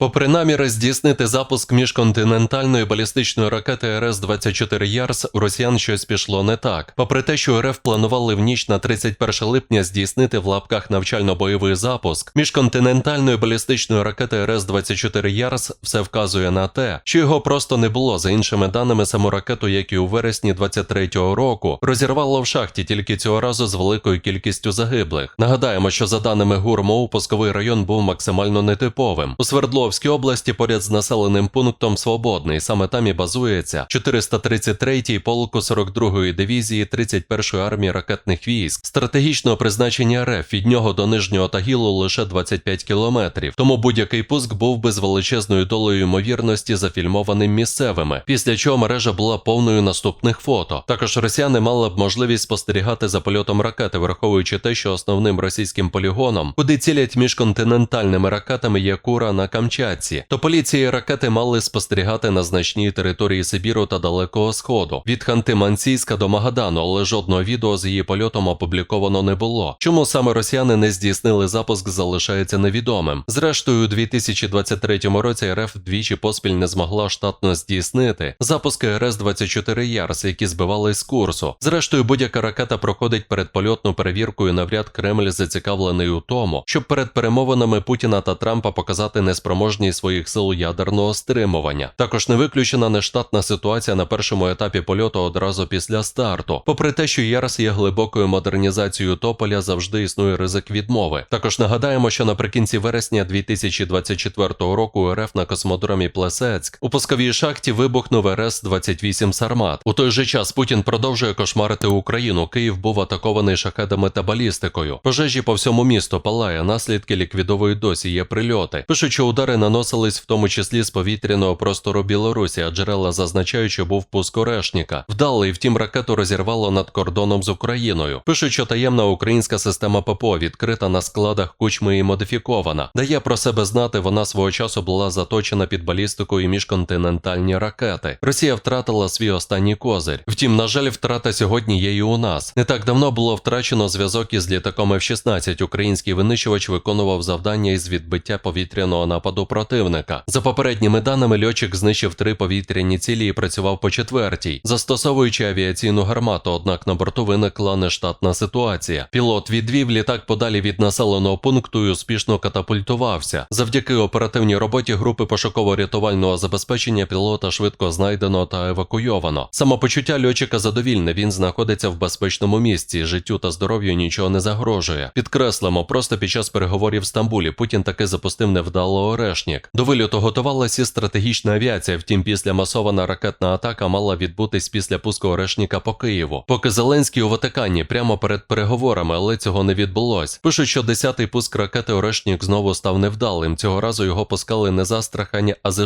Попри наміри здійснити запуск міжконтинентальної балістичної ракети РС-24 Ярс, у росіян щось пішло не так. Попри те, що РФ планували в ніч на 31 липня здійснити в лапках навчально-бойовий запуск, міжконтинентальної балістичної ракети РС-24 Ярс все вказує на те, що його просто не було. За іншими даними, саму ракету, як і у вересні 23-го року, розірвало в шахті тільки цього разу з великою кількістю загиблих. Нагадаємо, що за даними ГУРМО, пусковий район був максимально нетиповим. У Свердловській області поряд з населеним пунктом Свободний. Саме там і базується 433-й полку 42-ї дивізії 31-ї армії ракетних військ. Стратегічного призначення РФ від нього до нижнього Тагілу лише 25 кілометрів. Тому будь-який пуск був би з величезною долею ймовірності зафільмованим місцевими. Після чого мережа була повною наступних фото. Також росіяни мали б можливість спостерігати за польотом ракети, враховуючи те, що основним російським полігоном, куди цілять міжконтинентальними ракетами є Кура на Камчатці, то поліції ракети мали спостерігати на значній території Сибіру та Далекого Сходу від Ханти-Мансійська до Магадану, але жодного відео з її польотом опубліковано не було. Чому саме росіяни не здійснили запуск, залишається невідомим. Зрештою, у 2023 році РФ двічі поспіль не змогла штатно здійснити запуски РС-24 Ярс, які збивали з курсу. Зрештою, будь-яка ракета проходить передпольотну перевірку і навряд Кремль зацікавлений у тому, щоб перед перемовинами Путіна та Трампа показати неспроможність своїх сил ядерного стримування. Також не виключена нештатна ситуація на першому етапі польоту одразу після старту. Попри те, що Ярс є глибокою модернізацією Тополя, завжди існує ризик відмови. Також нагадаємо, що наприкінці вересня 2024 року РФ на космодромі Плесецьк у пусковій шахті вибухнув РС-28 Сармат. У той же час Путін продовжує кошмарити Україну. Київ був атакований шахедами та балістикою. Пожежі по всьому місту палає, наслідки ліквідовують досі. Є прильоти. Пишуть, що удари наносились в тому числі з повітряного простору Білорусі, а джерела зазначають, що був пуск Орешніка. Вдалий, втім, ракету розірвало над кордоном з Україною. Пишуть, що таємна українська система ППО відкрита на складах кучми і модифікована. Дає про себе знати, вона свого часу була заточена під балістику і міжконтинентальні ракети. Росія втратила свій останній козир. Втім, на жаль, втрата сьогодні є і у нас. Не так давно було втрачено зв'язок із літаком F-16. Український винищувач виконував завдання із відбиття повітряного нападу противника. За попередніми даними, льотчик знищив три повітряні цілі і працював по четвертій, застосовуючи авіаційну гармату. Однак на борту виникла нештатна ситуація. Пілот відвів літак подалі від населеного пункту і успішно катапультувався. Завдяки оперативній роботі групи пошуково-рятувального забезпечення пілота швидко знайдено та евакуйовано. Самопочуття льотчика задовільне. Він знаходиться в безпечному місці. Життю та здоров'ю нічого не загрожує. Підкреслимо, просто під час переговорів в Стамбулі Путін таки запустив невдало орешнік. До вильоту готувалася стратегічна авіація. Втім, після масована ракетна атака мала відбутись після пуску орешніка по Києву. Поки Зеленський у Ватикані прямо перед переговорами, але цього не відбулось. Пишуть, що десятий пуск ракети Орешнік знову став невдалим. Цього разу його пускали не з Астрахані, а з.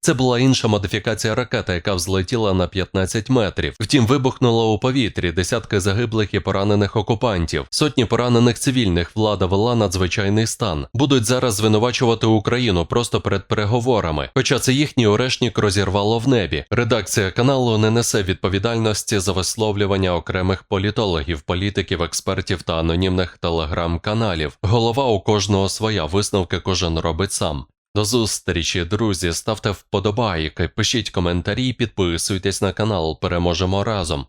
Це була інша модифікація ракети, яка взлетіла на 15 метрів. Втім, вибухнула у повітрі десятки загиблих і поранених окупантів. Сотні поранених цивільних влада вела надзвичайний стан. Будуть зараз звинувачувати Україну просто перед переговорами. Хоча це їхній орешнік розірвало в небі. Редакція каналу не несе відповідальності за висловлювання окремих політологів, політиків, експертів та анонімних телеграм-каналів. Голова у кожного своя висновки кожен робить сам. До зустрічі, друзі. Ставте вподобайки, пишіть коментарі, підписуйтесь на канал. Переможемо разом.